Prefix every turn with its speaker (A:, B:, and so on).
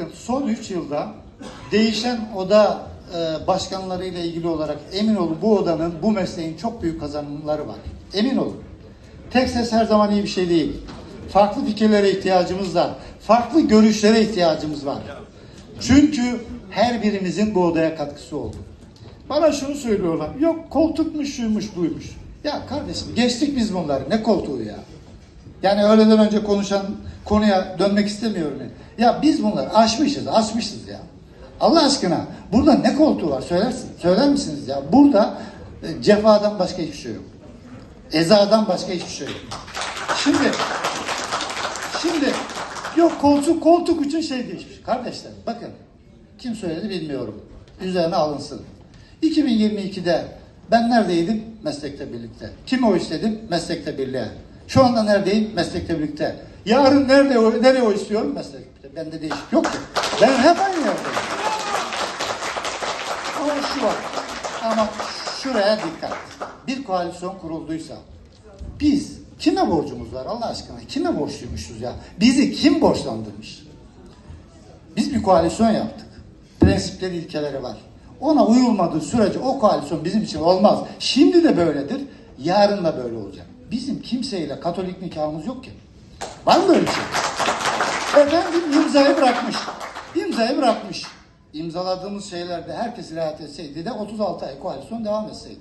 A: bakın son 3 yılda değişen oda e, başkanlarıyla ilgili olarak emin olun bu odanın, bu mesleğin çok büyük kazanımları var. Emin olun. Tek ses her zaman iyi bir şey değil. Farklı fikirlere ihtiyacımız var. Farklı görüşlere ihtiyacımız var. Çünkü her birimizin bu odaya katkısı oldu. Bana şunu söylüyorlar. Yok koltukmuş, şuymuş, buymuş. Ya kardeşim geçtik biz bunları. Ne koltuğu ya? Yani öğleden önce konuşan konuya dönmek istemiyorum. yani. Ya biz bunları aşmışız, aşmışız ya. Allah aşkına burada ne koltuğu var söylersin, söyler misiniz ya? Burada e, cefadan başka hiçbir şey yok. Ezadan başka hiçbir şey yok. Şimdi şimdi yok koltuk koltuk için şey değişmiş. Kardeşler bakın kim söyledi bilmiyorum. Üzerine alınsın. 2022'de ben neredeydim? Meslekte birlikte. Kimi o istedim? Meslekte birliğe. Şu anda neredeyim? Meslekte birlikte. Yarın nerede o, nereye o istiyorum? Birlikte. Bende değişik yok ki. Ben hep aynı yerdeyim. Ama şu var. Ama şuraya dikkat. Bir koalisyon kurulduysa biz kime borcumuz var Allah aşkına? Kime borçluymuşuz ya? Bizi kim borçlandırmış? Biz bir koalisyon yaptık. Prensipleri, ilkeleri var. Ona uyulmadığı sürece o koalisyon bizim için olmaz. Şimdi de böyledir. Yarın da böyle olacak. Bizim kimseyle Katolik nikahımız yok ki. Var mı böyle şey? Efendim imzayı bırakmış. İmzayı bırakmış. İmzaladığımız şeylerde herkes rahat etseydi de 36 ay koalisyon devam etseydi.